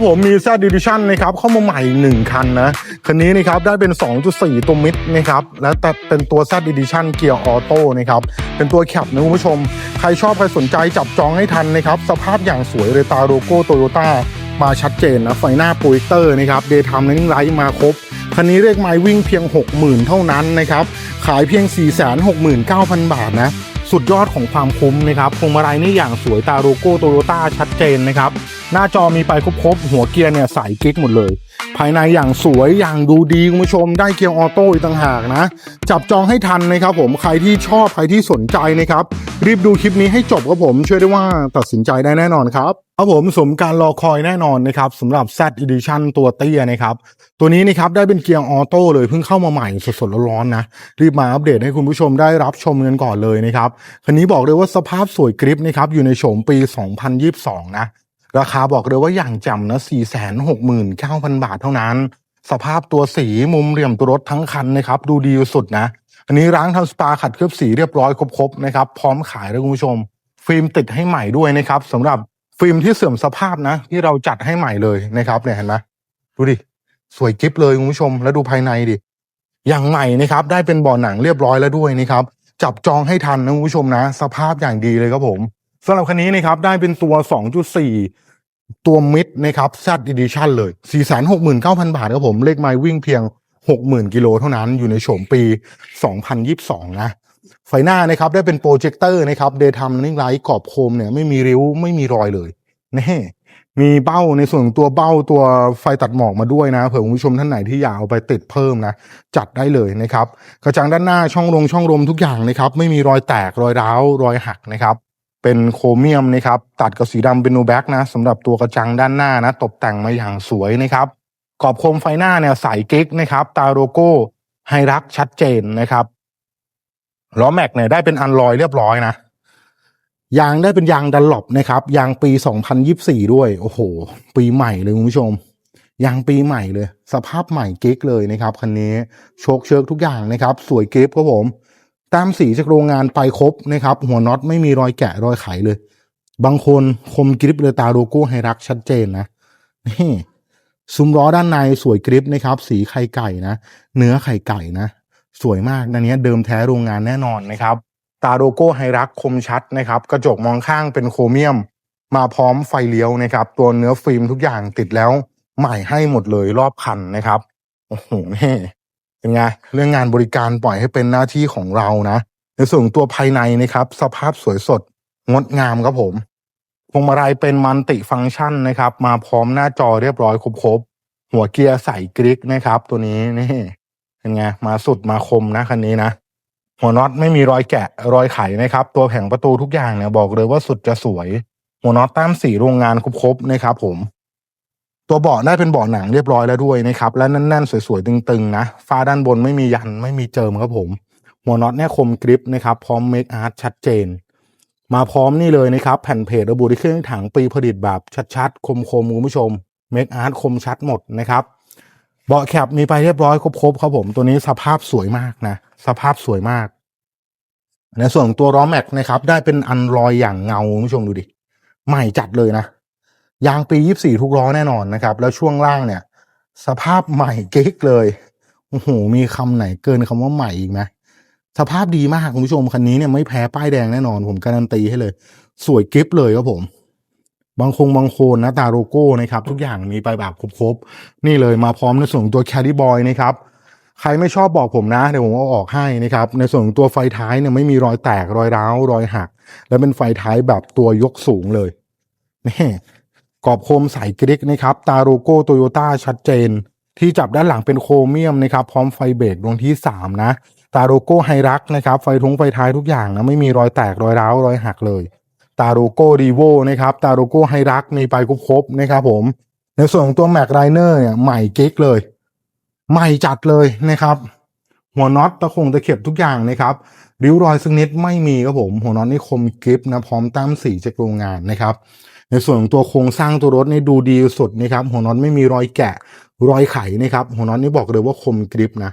ครับผมมี Z Edition นนะครับเข้ามาใหม่ 1 คันนะ คันนี้นะครับได้เป็น 2.4 ตัวมิดนะครับและแต่เป็นตัว Z Edition เกียร์ออโต้นะครับเป็นตัวแคปนะคุณผู้ชม ใครชอบใครสนใจจับจองให้ทันนะครับสภาพอย่างสวยเลยตาโลโก้โตโยต้ามาชัดเจนนะไฟหน้าโปรเจคเตอร์นะครับเดย์ไทม์เลนไลท์มาครบคันนี้เรียกไม้วิ่งเพียง 60,000 เท่านั้นนะครับขายเพียง 469,000 บาทนะสุดยอดของความคุ้มนะครับพวงมาลัยนี่อย่างสวยตาโลโก้โตโยต้าชัดเจนนะครับ หน้าจอมีไปครบๆหัวเกียร์เนี่ยใสกิ๊กหมดเลย ภายในอย่างสวยอย่างดูดีคุณผู้ชมได้เกียร์ออโต้อีกต่างหากนะ จับจองให้ทันนะครับผมใครที่ชอบใครที่สนใจนะครับ รีบดูคลิปนี้ให้จบครับผมช่วยได้ว่าตัดสินใจได้แน่นอนครับครับผมสมการรอคอยแน่นอนนะครับสำหรับ Z Edition ตัวเตี้ยนะครับ ตัวนี้นะครับได้เป็นเกียร์ออโต้เลยเพิ่งเข้ามาใหม่สดๆร้อนๆนะ รีบมาอัปเดตให้คุณผู้ชมได้รับชมกันก่อนเลยนะครับ คันนี้บอกเลยว่าสภาพสวยกริปนะครับอยู่ในโฉมปี 2022 นะ ราคาบอกเลยว่าอย่างจำนะ 469,000 บาทเท่านั้น สภาพตัวสีมุมเหลี่ยมตัวรถทั้งคันนะครับ ดูดีสุดนะ อันนี้ร้างทำสปาขัดเคลือบสีเรียบร้อยครบๆนะครับ พร้อมขายแล้วคุณผู้ชม ฟิล์มติดให้ใหม่ด้วยนะครับสำหรับฟิล์มที่เสื่อมสภาพนะ ที่เราจัดให้ใหม่เลยนะครับเนี่ยเห็นไหมดูดิ สวยกิ๊บเลยคุณผู้ชม แล้วดูภายในดิ อย่างใหม่นะครับ ได้เป็นบ่อหนังเรียบร้อยแล้วด้วยนะครับ จับจองให้ทันนะคุณผู้ชมนะ สภาพอย่างดีเลยครับผม สำหรับคันนี้นะครับได้เป็นตัว 2.4 ตัวมิดนะครับ Z Edition เลย 469,000 บาทครับผม เลขไม้วิ่งเพียง 60,000 กิโลเท่านั้นอยู่ในโฉมปี 2022 นะ ไฟหน้านะครับได้เป็นโปรเจคเตอร์นะครับเดย์ทำนิ่งไลท์กรอบโคมเนี่ยไม่มีริ้วไม่มีรอยเลยนี่มีเบ้าในส่วนของตัวเบ้าตัวไฟตัดหมอกมาด้วยนะ เผื่อคุณผู้ชมท่านไหนที่อยากเอาไปติดเพิ่มนะ จัดได้เลยนะครับ กระจังด้านหน้าช่องลงช่องลมทุกอย่างนะครับ ไม่มีรอยแตกรอยร้าวรอยหักนะครับ เป็นโครเมียมนะครับตัดกับสีดำเป็นโนแบ็กนะสำหรับตัวกระจังด้านหน้านะตกแต่งมาอย่างสวยนะครับกรอบโคมไฟหน้าเนี่ยใสกิ๊กนะครับตาโลโก้ไฮรักชัดเจนนะครับล้อแม็กเนี่ยได้เป็นอันลอยเรียบร้อยนะยางได้เป็นยางดันหลบนะครับยางปี 2024 ด้วย โอ้โห ปีใหม่เลยคุณผู้ชมยางปีใหม่เลย สภาพใหม่กิ๊กเลยนะครับคันนี้โชคเชิกทุกอย่างนะครับ สวยกิ๊บครับผม ตามสีจากโรงงานไปครบนะครับ หัวน็อตไม่มีรอยแกะรอยไขเลย บางคนคมกริปเลยตาโลโก้ไฮรักชัดเจนนะนี่ซุ้มล้อด้านในสวยกริปนะครับ สีไข่ไก่นะ เนื้อไข่ไก่นะ สวยมากอันนี้เดิมแท้โรงงานแน่นอนนะครับ ตาโลโก้ไฮรักคมชัดนะครับ กระจกมองข้างเป็นโครเมียม มาพร้อมไฟเลี้ยวนะครับ ตัวเนื้อฟิล์มทุกอย่างติดแล้ว ใหม่ให้หมดเลยรอบคันนะครับโอ้โหนี่ เป็นไงเรื่องงานบริการปล่อยให้เป็นหน้าที่ของเรานะ ในส่วนตัวภายในนะครับ สภาพสวยสดงดงามครับผมพวงมาลัยเป็นมันติฟังก์ชันนะครับ มาพร้อมหน้าจอเรียบร้อยครบๆหัวเกียร์ใส่กริกนะครับ ตัวนี้นี่เป็นไงมาสุดมาคมนะคันนี้นะหัวน็อตไม่มีรอยแกะรอยไขนะครับ ตัวแผงประตูทุกอย่างเนี่ยบอกเลยว่าสุดจะสวย หัวน็อตตามสีโรงงานครบๆนะครับผม ตัวเบาะได้เป็นเบาะหนังเรียบร้อยแล้วด้วยนะครับ และแน่นๆ สวยๆ ตึงๆ นะฟ้าด้านบนไม่มียันไม่มีเจิมครับผมหัวน็อตเนี่ยคมกริปนะครับ พร้อมเมคอาร์ตชัดเจน มาพร้อมนี่เลยนะครับ แผ่นเพจระบุที่เครื่องถังปีผลิตแบบชัดๆ คมๆคุณผู้ชมเมคอาร์ตคมชัดหมดนะครับเบาะแคปมีไปเรียบร้อยครบๆครับผมตัวนี้สภาพสวยมากนะ สภาพสวยมาก ในส่วนตัวล้อแม็กนะครับ ได้เป็นอันลอยอย่างเงาคุณผู้ชมดูดิใหม่จัดเลยนะ ยางปี 24 ทุกล้อแน่นอนนะครับ แล้วช่วงล่างเนี่ย สภาพใหม่เก๊กเลยโอ้โหมีคำไหนเกินคำว่าใหม่อีกไหมสภาพดีมากคุณผู้ชมคันนี้เนี่ยไม่แพ้ป้ายแดงแน่นอน ผมการันตีให้เลย สวยกริปเลยครับผม บางคงบางโคนนะตาโลโก้นะครับทุกอย่างมีไปแบบครบๆนี่เลยมาพร้อมในส่วนตัวแคดดี้บอยนะครับใครไม่ชอบบอกผมนะเดี๋ยวผมเอาออกให้นะครับ ในส่วนตัวไฟท้ายเนี่ยไม่มีรอยแตกรอยร้าวรอยหัก และเป็นไฟท้ายแบบตัวยกสูงเลยนี่ กรอบโคมใสกริกนะครับ ตาโลโก้โตโยต้าชัดเจน ที่จับด้านหลังเป็นโครเมียมนะครับ พร้อมไฟเบรกดวงที่ 3 นะ ตาโลโก้ไฮรักนะครับ ไฟทุงไฟท้ายทุกอย่างนะ ไม่มีรอยแตกรอยร้าว รอยหักเลย ตาโลโก้ดีโวนะครับ ตาโลโก้ไฮรักมีไปครบๆนะครับผม ในส่วนของตัวแม็กไรเนอร์เนี่ยใหม่เก๊กเลย ใหม่จัดเลยนะครับ หัวน็อตตะคงตะเข็บทุกอย่างนะครับริ้วรอยสักนิดไม่มีครับผม หัวน็อตนี่คมกริปนะพร้อมแต้มสีจากโรงงานนะครับ ในส่วนของตัวโครงสร้างตัวรถนี่ดูดีสุดนะครับหัวน็อตไม่มีรอยแกะรอยไขนะครับหัวน็อตนี่บอกเลยว่าคมกริปนะ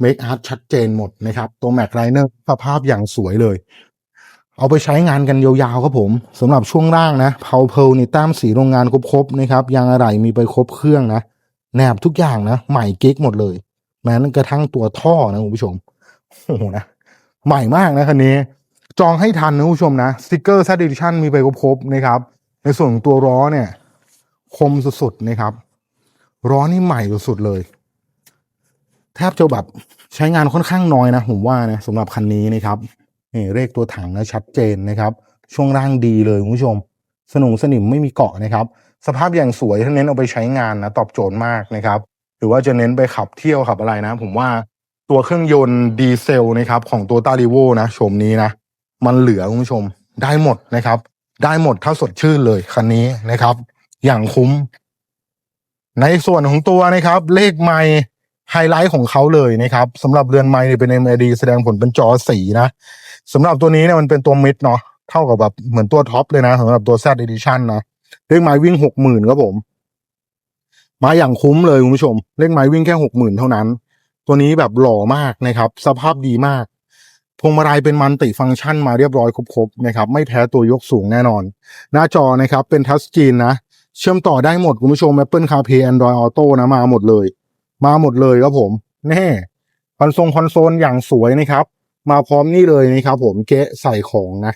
เมคอาร์ตชัดเจนหมดนะครับตัวแม็กไรเนอร์สภาพอย่างสวยเลย เอาไปใช้งานกันยาวๆครับผมสำหรับช่วงล่างนะเพาเพลนี่ต้มสีโรงงานครบๆนะครับยางอะไหล่มีไปครบเครื่องนะแนบทุกอย่างนะ ใหม่กิ๊กหมดเลย แม้กระทั่งตัวท่อนะคุณผู้ชมโอ้โหนะใหม่มากนะคันนี้ จองให้ทันนะคุณผู้ชมนะสติกเกอร์ซัดดิชั่นมีไปครบๆนะครับ ในส่วนของตัวล้อเนี่ย คมสุดๆนะครับล้อนี่ใหม่สุดๆเลย แทบจะแบบใช้งานค่อนข้างน้อยนะผมว่านะสำหรับคันนี้นะครับนี่เลขตัวถังนะชัดเจนนะครับ ช่วงล่างดีเลยคุณผู้ชม สนุงสนิมไม่มีเกาะนะครับ สภาพอย่างสวยถ้าเน้นเอาไปใช้งานนะตอบโจทย์มากนะครับ หรือว่าจะเน้นไปขับเที่ยวขับอะไรนะ ผมว่าตัวเครื่องยนต์ดีเซลนะครับ ของตัวตาริโวนะโฉมนี้นะ มันเหลือคุณผู้ชมได้หมดนะครับ ได้หมดถ้าสดชื่นเลยคันนี้นะครับ อย่างคุ้ม ในส่วนของตัวนะครับ เลขไมล์ไฮไลท์ของเขาเลยนะครับสำหรับเรือนไมล์เนี่ยเป็น MID แสดงผลเป็นจอสีนะสำหรับตัวนี้เนี่ยมันเป็นตัวมิดเนาะเท่ากับแบบเหมือนตัวท็อปเลยนะสำหรับตัว Z Edition นะเลขไมล์วิ่งหกหมื่นครับผม มาอย่างคุ้มเลยคุณผู้ชม เลขไม้วิ่งแค่หกหมื่นเท่านั้น ตัวนี้แบบหล่อมากนะครับ สภาพดีมาก พวงมาลัยเป็นมันติฟังก์ชันมาเรียบร้อยครบๆนะครับไม่แพ้ตัวยกสูงแน่นอน หน้าจอนะครับเป็นทัชสกรีนนะ เชื่อมต่อได้หมดคุณผู้ชม Apple CarPlay Android Auto นะมาหมดเลย มาหมดเลยครับผมแน่คอนโซลคอนโซลอย่างสวยนะครับ มาพร้อมนี่เลยนะครับผมเกะใส่ของนะ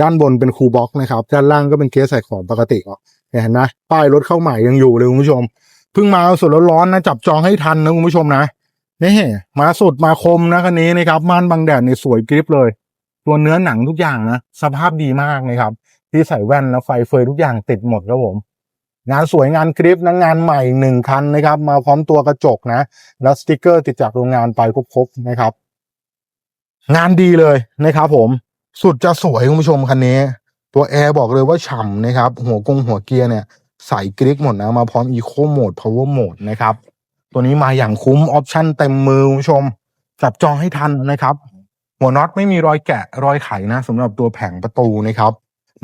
ด้านบนเป็นคูลบ็อกนะครับ ด้านล่างก็เป็นเกะใส่ของปกติอะเห็นไหมป้ายรถเข้าใหม่ยังอยู่เลยคุณผู้ชมเพิ่งมาสดร้อนๆนะจับจองให้ทันนะคุณผู้ชมนะ นี่มาสุดมาคมนะคันนี้นะครับม่านบังแดดในสวยกริปเลย ตัวเนื้อหนังทุกอย่างนะสภาพดีมากนะครับ ที่ใส่แว่นแล้วไฟเฟยทุกอย่างติดหมดครับผม งานสวยงานกริปนะงานใหม่หนึ่งคันนะครับ มาพร้อมตัวกระจกนะ แล้วสติกเกอร์ติดจากโรงงานไปครบๆนะครับ งานดีเลยนะครับผมสุดจะสวยคุณผู้ชมคันนี้ ตัวแอร์บอกเลยว่าฉ่ำนะครับ หัวกงหัวเกียร์เนี่ยใส่กริกหมดนะมาพร้อม Eco Mode Power Mode นะครับ ตัวนี้มาอย่างคุ้มออปชั่นเต็มมือคุณผู้ชม จับจองให้ทันนะครับ หัวน็อตไม่มีรอยแกะรอยไขนะสำหรับตัวแผงประตูนะครับ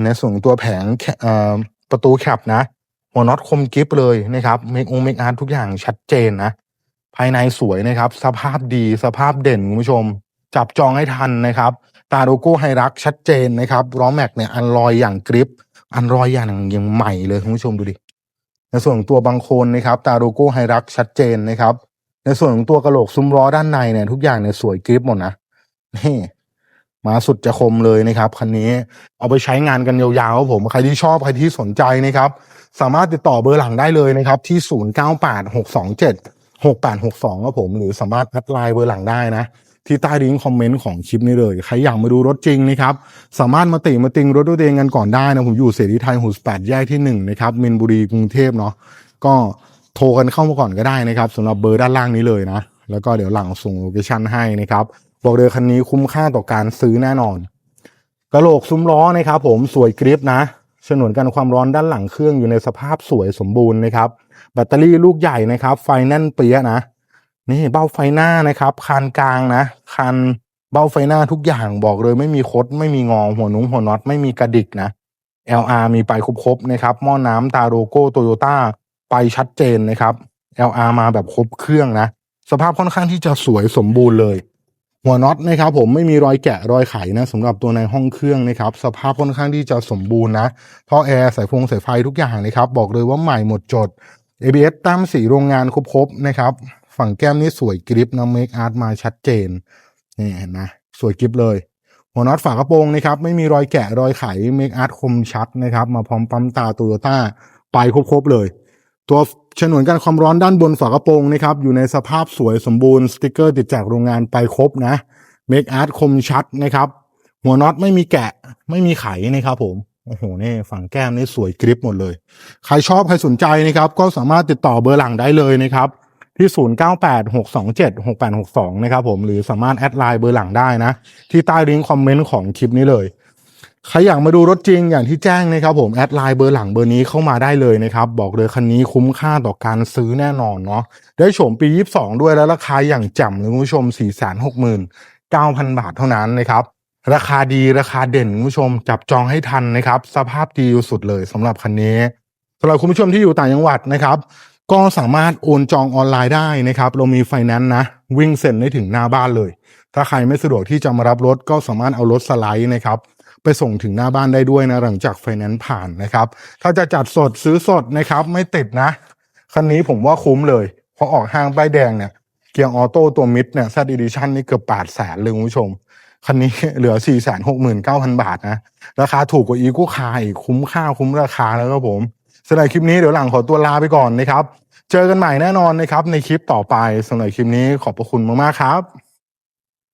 ในส่วนตัวแผงประตูแคปนะ หัวน็อตคมกริปเลยนะครับเมคองเมคอาร์ทุกอย่างชัดเจนนะ ภายในสวยนะครับ สภาพดีสภาพเด่นคุณผู้ชม จับจองให้ทันนะครับ ตาโลโก้ไฮรักชัดเจนนะครับล้อแม็กเนี่ยอันลอยอย่างกริปอันรอยอย่างยังใหม่เลยคุณผู้ชมดูดิ ในส่วนของตัวบางโคนนะครับตาโลโก้ไฮรักชัดเจนนะครับ ในส่วนของตัวกระโหลกซุ้มล้อด้านในเนี่ยทุกอย่างเนี่ยสวยกริปหมดนะนี่มาสุดจะคมเลยนะครับคันนี้เอาไปใช้งานกันยาวๆครับผมใครที่ชอบใครที่สนใจนะครับ สามารถติดต่อเบอร์หลังได้เลยนะครับ ที่ 098627 6862ครับผมหรือสามารถแอดไลน์เบอร์หลังได้นะ ที่ใต้ลิงก์คอมเมนต์ของคลิปนี้เลย ใครอยากมาดูรถจริงนะครับ สามารถมาติมาติงรถด้วยตัวเองกันก่อนได้นะ ผมอยู่เสรีไทยหูสแปดแยกที่หนึ่งนะครับมินบุรีกรุงเทพเนาะก็โทรกันเข้ามาก่อนก็ได้นะครับสำหรับเบอร์ด้านล่างนี้เลยนะ แล้วก็เดี๋ยวหลังส่งโลเคชั่นให้นะครับบอกเลยคันนี้คุ้มค่าต่อการซื้อแน่นอนกระโหลกซุ้มล้อนะครับผมสวยกริปนะฉนวนกันความร้อนด้านหลังเครื่องอยู่ในสภาพสวยสมบูรณ์นะครับ แบตเตอรี่ลูกใหญ่นะครับ ไฟแน่นเปียนะ นี่เบ้าไฟหน้านะครับคานกลางนะคานเบ้าไฟหน้าทุกอย่างบอกเลยไม่มีคดไม่มีงอหัวนุ้งหัวน็อตไม่มีกระดิกนะ LR มีไปครบๆนะครับหม้อน้ำตาโลโก้โตโยต้าไปชัดเจนนะครับ LR มาแบบครบเครื่องนะ สภาพค่อนข้างที่จะสวยสมบูรณ์เลย หัวน็อตนะครับ ผมไม่มีรอยแกะรอยไขนะสำหรับตัวในห้องเครื่องนะครับ สภาพค่อนข้างที่จะสมบูรณ์นะท่อแอร์สายฟงสายไฟทุกอย่างนะครับ บอกเลยว่าใหม่หมดจด ABS ตามสีโรงงานครบๆนะครับ ฝั่งแก้มนี่สวยกริปนะเมคอาร์ตมาชัดเจนนี่เห็นไหมสวยกริปเลย หัวน็อตฝากระโปรงนะครับ ไม่มีรอยแกะรอยไขเมคอาร์ตคมชัดนะครับ มาพร้อมปั๊มตาโตโยต้าไปครบๆเลย ตัวฉนวนกันความร้อนด้านบนฝากระโปรงนะครับ อยู่ในสภาพสวยสมบูรณ์สติกเกอร์ติดจากโรงงานไปครบนะเมคอาร์ตคมชัดนะครับ หัวน็อตไม่มีแกะไม่มีไขนะครับผมโอ้โหนี่ฝั่งแก้มนี่สวยกริปหมดเลย ใครชอบใครสนใจนะครับ ก็สามารถติดต่อเบอร์หลังได้เลยนะครับ ที่ 0986276862 นะครับผมหรือสามารถแอดไลน์เบอร์หลังได้นะ ที่ใต้ลิงก์คอมเมนต์ของคลิปนี้เลยใครอยากมาดูรถจริงอย่างที่แจ้งนะครับผมแอดไลน์เบอร์หลังเบอร์นี้เข้ามาได้เลยนะครับบอกเลยคันนี้คุ้มค่าต่อการซื้อแน่นอนเนาะได้โฉมปี 22 ด้วยแล้วราคาอย่างจ่มเลยคุณผู้ชม 469,000 บาทเท่านั้นนะครับราคาดีราคาเด่นคุณผู้ชมจับจองให้ทันนะครับ สภาพดีสุดเลยสำหรับคันนี้สำหรับคุณผู้ชมที่อยู่ต่างจังหวัดนะครับ ก็สามารถโอนจองออนไลน์ได้นะครับ เรามีไฟแนนซ์นะ วิ่งเซ็นได้ถึงหน้าบ้านเลย ถ้าใครไม่สะดวกที่จะมารับรถก็สามารถเอารถสไลด์นะครับ ไปส่งถึงหน้าบ้านได้ด้วยนะหลังจากไฟแนนซ์ผ่านนะครับ ถ้าจะจัดสดซื้อสดนะครับ ไม่ติดนะคันนี้ผมว่าคุ้มเลยพราะออกห้างป้ายแดงเนี่ยเกียร์ออโต้ตัวมิดเนี่ยแซดอีดิชั่นนี่เกือบแปดแสนเลยคุณผู้ชมคันนี้เหลือสี่แสนหกหมื่นเก้าพันบาทนะ ราคาถูกกว่าอีกูคาอีกคุ้มค่าคุ้มราคาแล้วครับผม สำหรับคลิปนี้เดี๋ยวหลังขอตัวลาไปก่อนนะครับ เจอกันใหม่แน่นอนนะครับในคลิปต่อไปสำหรับคลิปนี้ขอบพระคุณมากๆครับ